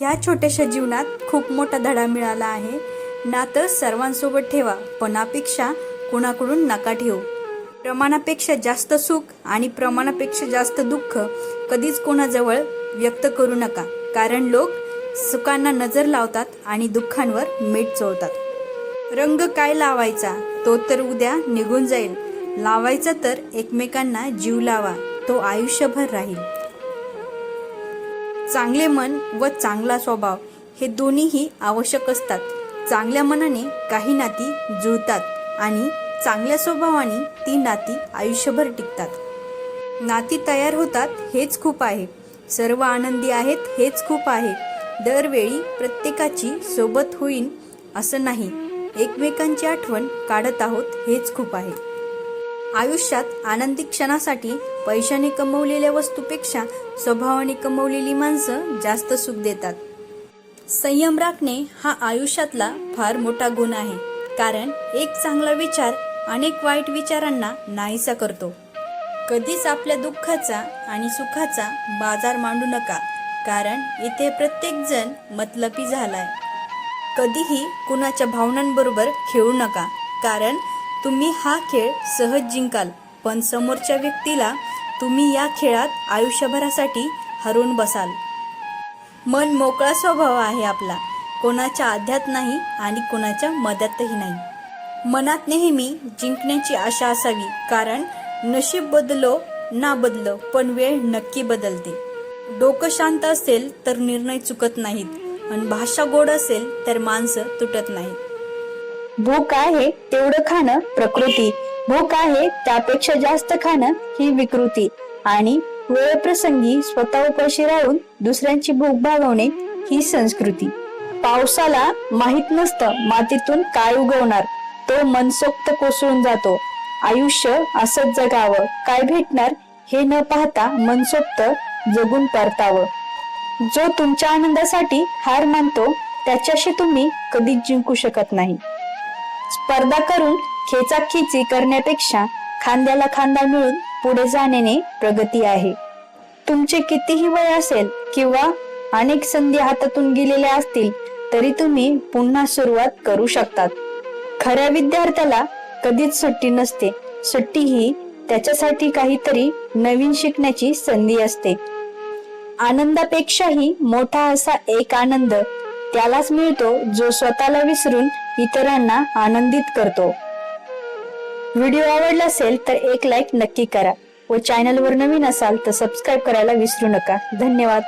ह्या छोट्याशा जीवनात खूप मोठा धडा मिळाला आहे. नातं सर्वांसोबत ठेवा पणापेक्षा कुणाकडून नका ठेवू. प्रमाणापेक्षा जास्त सुख आणि प्रमाणापेक्षा जास्त दुःख कधीच कोणाजवळ व्यक्त करू नका. कारण लोक सुखांना नजर लावतात आणि दुःखांवर मीठ चोळतात. रंग काय लावायचा तो तर उद्या निघून जाईल. लावायचा तर एकमेकांना जीव लावा तो आयुष्यभर राहील. चांगले मन व चांगला स्वभाव हे दोन्हीही आवश्यक असतात. चांगल्या मनाने काही नाती जुळतात आणि चांगल्या स्वभावाने ती नाती आयुष्यभर टिकतात. नाती तयार होतात हेच खूप आहे. सर्व आनंदी आहेत हेच खूप आहे. दरवेळी प्रत्येकाची सोबत होईल असं नाही. एकमेकांची आठवण काढत आहोत हेच खूप आहे. आयुष्यात आनंदी क्षणासाठी पैशाने कमवलेल्या वस्तूपेक्षा स्वभावाने कमवलेली माणसं जास्त सुख देतात. संयम राखणे हा आयुष्यातला फार मोठा गुण आहे. कारण एक चांगला विचार अनेक वाईट विचारांना नाहीसा करतो. कधीच आपल्या दुःखाचा आणि सुखाचा बाजार मांडू नका. कारण इथे प्रत्येक जण मतलबी झालाय. कधीही कुणाच्या भावनांबरोबर खेळू नका. कारण तुम्ही हा खेळ सहज जिंकाल पण समोरच्या व्यक्तीला तुम्ही या खेळात आयुष्यभरासाठी हरवून बसाल. मन मोकळा स्वभाव आहे आपला. कोणाच्या आध्यात नाही आणि कोणाच्या मदतही नाही. मनात नेहमी जिंकण्याची आशा असावी कारण नशीब बदलो ना बदलो पण वेळ नक्की बदलते. डोकं शांत असेल तर निर्णय चुकत नाहीत आणि भाषा गोड असेल तर माणसं तुटत नाहीत. भूक आहे तेवढं खाणं प्रकृती. भूक आहे त्यापेक्षा जास्त खाणं ही विकृती. आणि वेळप्रसंगी स्वतः उपाशी राहून दुसऱ्यांची भूक भागवणे ही संस्कृती. पावसाला माहीत नसतं मातीतून काय उगवणार. तो मनसोक्त कोसळून जातो. आयुष्य असंच जगावं. काय भेटणार हे न पाहता मनसोक्त जगून परतावं. जो तुमच्या आनंदासाठी हार मानतो त्याच्याशी तुम्ही कधीच जिंकू शकत नाही. स्पर्धा करून खेचाखेची करण्यापेक्षा खांद्याला खांदा मिळून पुढे जाण्याने प्रगती आहे. तुमचे कितीही वय असेल किंवा अनेक संधी हातातून गेलेल्या असतील तरी तुम्ही पुन्हा सुरुवात करू शकतात. खऱ्या विद्यार्थ्याला कधीच सुट्टी नसते. सुट्टी ही त्याच्यासाठी काहीतरी नवीन शिकण्याची संधी असते. आनंदापेक्षाही मोठा असा एक आनंद त्यालाच मिळतो जो स्वतःला विसरून इतरांना आनंदित करतो. व्हिडिओ आवडला असेल तर एक लाईक नक्की करा व चॅनलवर नवीन असाल तर सबस्क्राईब करायला विसरू नका. धन्यवाद.